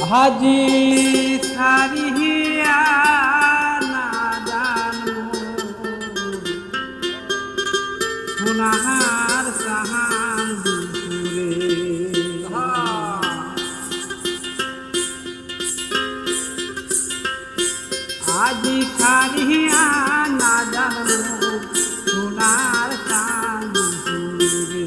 হাজি সারিয়া না জানো। সোনাহার সাহান দুপুরে। আজি সারিয়া না জানো সোনার সাহান দুপুরে।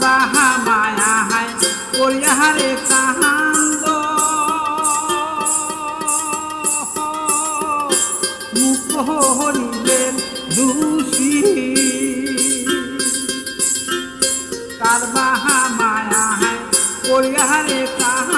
বাহা মায়া হায় করিয়াহারে কাহান্দ মুখ হরিলেন দোষী কার বাহা মায়া হায় করিয়াহারে কাহান্দ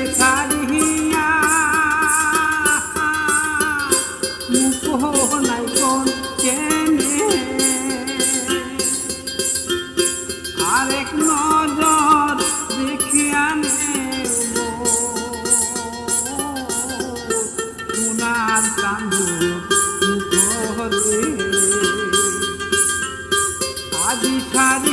ছাড়িয়া না জানো